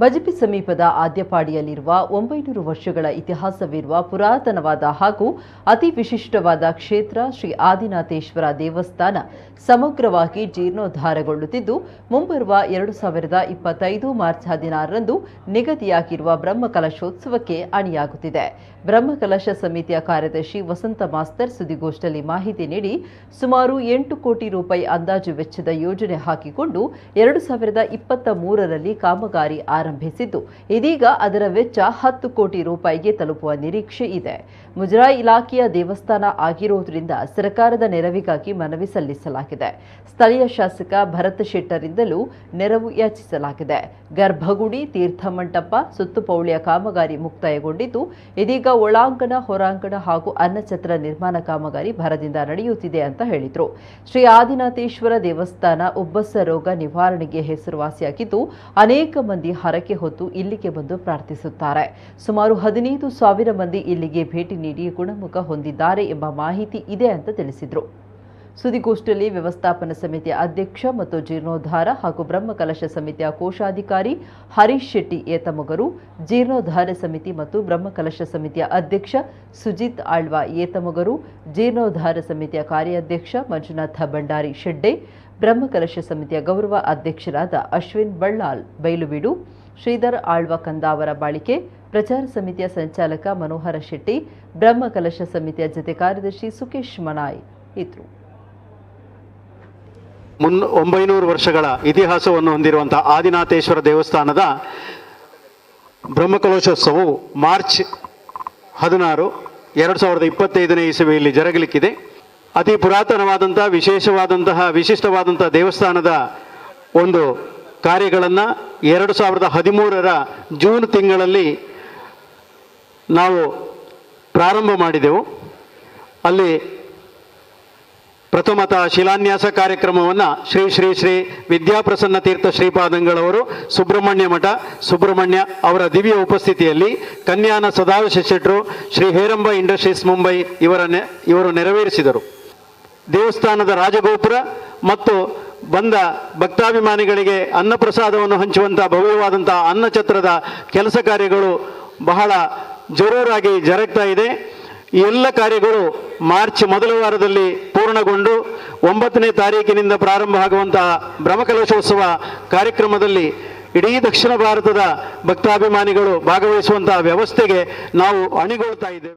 ಬಜಪಿ ಸಮೀಪದ ಆದ್ಯಪಾಡಿಯಲ್ಲಿರುವ ಒಂಬೈನೂರು ವರ್ಷಗಳ ಇತಿಹಾಸವಿರುವ ಪುರಾತನವಾದ ಹಾಗೂ ಅತಿ ವಿಶಿಷ್ಟವಾದ ಕ್ಷೇತ್ರ ಶ್ರೀ ಆದಿನಾಥೇಶ್ವರ ದೇವಸ್ಥಾನ ಸಮಗ್ರವಾಗಿ ಜೀರ್ಣೋದ್ಧಾರಗೊಳ್ಳುತ್ತಿದ್ದು, ಮುಂಬರುವ ಎರಡು ಸಾವಿರದ ಇಪ್ಪತ್ತೈದು ಮಾರ್ಚ್ ಹದಿನಾರರಂದು ನಿಗದಿಯಾಗಿರುವ ಬ್ರಹ್ಮಕಲಶೋತ್ಸವಕ್ಕೆ ಅಣಿಯಾಗುತ್ತಿದೆ. ಬ್ರಹ್ಮಕಲಶ ಸಮಿತಿಯ ಕಾರ್ಯದರ್ಶಿ ವಸಂತ ಮಾಸ್ತರ್ ಸುದ್ದಿಗೋಷ್ಠಿಯಲ್ಲಿ ಮಾಹಿತಿ ನೀಡಿ, ಸುಮಾರು ಎಂಟು ಕೋಟಿ ರೂಪಾಯಿ ಅಂದಾಜು ವೆಚ್ಚದ ಯೋಜನೆ ಹಾಕಿಕೊಂಡು ಎರಡು ಸಾವಿರದ ಇಪ್ಪತ್ತ ಮೂರರಲ್ಲಿ ಕಾಮಗಾರಿ ಆರಂಭಿಸಿದ್ದು. ಇದೀಗ ಅದರ ವೆಚ್ಚ ಹತ್ತು ಕೋಟಿ ರೂಪಾಯಿಗೆ ತಲುಪುವ ನಿರೀಕ್ಷೆ ಇದೆ. ಮುಜರಾಯಿ ಇಲಾಖೆಯ ದೇವಸ್ಥಾನ ಆಗಿರುವುದರಿಂದ ಸರ್ಕಾರದ ನೆರವಿಗಾಗಿ ಮನವಿ ಸಲ್ಲಿಸಲಾಗಿದೆ. ಸ್ಥಳೀಯ ಶಾಸಕ ಭರತ್ ಶೆಟ್ಟರಿಂದಲೂ ನೆರವು ಯಾಚಿಸಲಾಗಿದೆ. ಗರ್ಭಗುಡಿ ತೀರ್ಥಮಂಟಪ ಸುತ್ತುಪೌಳಿಯ ಕಾಮಗಾರಿ ಮುಕ್ತಾಯಗೊಂಡಿದ್ದು, ಇದೀಗ ಒಳಾಂಗಣ, ಹೊರಾಂಗಣ ಹಾಗೂ ಅನ್ನಛತ್ರ ನಿರ್ಮಾಣ ಕಾಮಗಾರಿ ಭರದಿಂದ ನಡೆಯುತ್ತಿದೆ ಅಂತ ಹೇಳಿದರು. ಶ್ರೀ ಆದಿನಾಥೇಶ್ವರ ದೇವಸ್ಥಾನ ಉಬ್ಬಸ ರೋಗ ನಿವಾರಣೆಗೆ ಹೆಸರುವಾಸಿಯಾಗಿದ್ದು, ಅನೇಕ ಮಂದಿ ಹರಕೆ ಹೊತ್ತು ಇಲ್ಲಿಗೆ ಬಂದು ಪ್ರಾರ್ಥಿಸುತ್ತಾರೆ. ಸುಮಾರು ಹದಿನೈದು ಸಾವಿರ ಮಂದಿ ಇಲ್ಲಿಗೆ ಭೇಟಿ ನೀಡಿ ಗುಣಮುಖ ಹೊಂದಿದ್ದಾರೆ ಎಂಬ ಮಾಹಿತಿ ಇದೆ ಅಂತ ತಿಳಿಸಿದರು. ಸುದ್ದಿಗೋಷ್ಠಿಯಲ್ಲಿ ವ್ಯವಸ್ಥಾಪನಾ ಸಮಿತಿಯ ಅಧ್ಯಕ್ಷ ಮತ್ತು ಜೀರ್ಣೋದ್ಧಾರ ಹಾಗೂ ಬ್ರಹ್ಮಕಲಶ ಸಮಿತಿಯ ಕೋಶಾಧಿಕಾರಿ ಹರೀಶ್ ಶೆಟ್ಟಿ ಏತಮೊಗರು ಜೀರ್ಣೋದ್ಧಾರ ಸಮಿತಿ ಮತ್ತು ಬ್ರಹ್ಮಕಲಶ ಸಮಿತಿಯ ಅಧ್ಯಕ್ಷ ಸುಜಿತ್ ಆಳ್ವಾ ಏತಮೊಗರು ಜೀರ್ಣೋದ್ಧಾರ ಸಮಿತಿಯ ಕಾರ್ಯಾಧ್ಯಕ್ಷ ಮಂಜುನಾಥ ಭಂಡಾರಿ ಶೆಡ್ಡೆ, ಬ್ರಹ್ಮಕಲಶ ಸಮಿತಿಯ ಗೌರವ ಅಧ್ಯಕ್ಷರಾದ ಅಶ್ವಿನ್ ಬಳ್ಳಾಲ್, ಬೈಲುಬೀಡು ಶ್ರೀಧರ್ ಆಳ್ವ ಕಂದಾವರ ಬಾಳಿಕೆ, ಪ್ರಚಾರ ಸಮಿತಿಯ ಸಂಚಾಲಕ ಮನೋಹರ ಶೆಟ್ಟಿ ಬ್ರಹ್ಮಕಲಶ ಸಮಿತಿಯ ಜತೆ ಕಾರ್ಯದರ್ಶಿ ಸುಕೇಶ್ ಮನಾಯ್ ಇದ್ರು. ಒಂಬೈನೂರು ವರ್ಷಗಳ ಇತಿಹಾಸವನ್ನು ಹೊಂದಿರುವಂತಹ ಆದಿನಾಥೇಶ್ವರ ದೇವಸ್ಥಾನದ ಬ್ರಹ್ಮಕಲಶೋತ್ಸವವು ಮಾರ್ಚ್ ಹದಿನಾರು, ಎರಡು ಸಾವಿರದ ಇಪ್ಪತ್ತೈದನೇ ಇಸವಿಯಲ್ಲಿ ಜರಗಲಿಕ್ಕಿದೆ. ಅತಿ ಪುರಾತನವಾದಂತಹ ವಿಶೇಷವಾದಂತಹ ವಿಶಿಷ್ಟವಾದಂತಹ ದೇವಸ್ಥಾನದ ಒಂದು ಕಾರ್ಯಗಳನ್ನು ಎರಡು ಸಾವಿರದ ಹದಿಮೂರರ ಜೂನ್ ತಿಂಗಳಲ್ಲಿ ನಾವು ಪ್ರಾರಂಭ ಮಾಡಿದೆವು. ಅಲ್ಲಿ ಪ್ರಥಮತಃ ಶಿಲಾನ್ಯಾಸ ಕಾರ್ಯಕ್ರಮವನ್ನು ಶ್ರೀ ಶ್ರೀ ಶ್ರೀ ವಿದ್ಯಾಪ್ರಸನ್ನ ತೀರ್ಥ ಶ್ರೀಪಾದಂಗಳವರು, ಸುಬ್ರಹ್ಮಣ್ಯ ಮಠ, ಸುಬ್ರಹ್ಮಣ್ಯ ಅವರ ದಿವ್ಯ ಉಪಸ್ಥಿತಿಯಲ್ಲಿ ಕನ್ಯಾನ ಸದಾಶಿವ ಶೆಟ್ರು, ಶ್ರೀ ಹೇರಂಬ ಇಂಡಸ್ಟ್ರೀಸ್ ಮುಂಬೈ ಇವರ ಇವರು ನೆರವೇರಿಸಿದರು. ದೇವಸ್ಥಾನದ ರಾಜಗೋಪುರ ಮತ್ತು ಬಂದ ಭಕ್ತಾಭಿಮಾನಿಗಳಿಗೆ ಅನ್ನಪ್ರಸಾದವನ್ನು ಹಂಚುವಂಥ ಭವ್ಯವಾದಂಥ ಅನ್ನಛತ್ರದ ಕೆಲಸ ಕಾರ್ಯಗಳು ಬಹಳ ಜೋರಾಗಿ ಜರುಗ್ತಾ ಇದೆ. ಎಲ್ಲ ಕಾರ್ಯಗಳು ಮಾರ್ಚ್ ಮೊದಲ ವಾರದಲ್ಲಿ ಪೂರ್ಣಗೊಂಡು ಒಂಬತ್ತನೇ ತಾರೀಕಿನಿಂದ ಪ್ರಾರಂಭ ಆಗುವಂತಹ ಬ್ರಹ್ಮಕಲಶೋತ್ಸವ ಕಾರ್ಯಕ್ರಮದಲ್ಲಿ ಇಡೀ ದಕ್ಷಿಣ ಭಾರತದ ಭಕ್ತಾಭಿಮಾನಿಗಳು ಭಾಗವಹಿಸುವಂತಹ ವ್ಯವಸ್ಥೆಗೆ ನಾವು ಅಣಿಗೊಳ್ತಾ ಇದ್ದೇವೆ.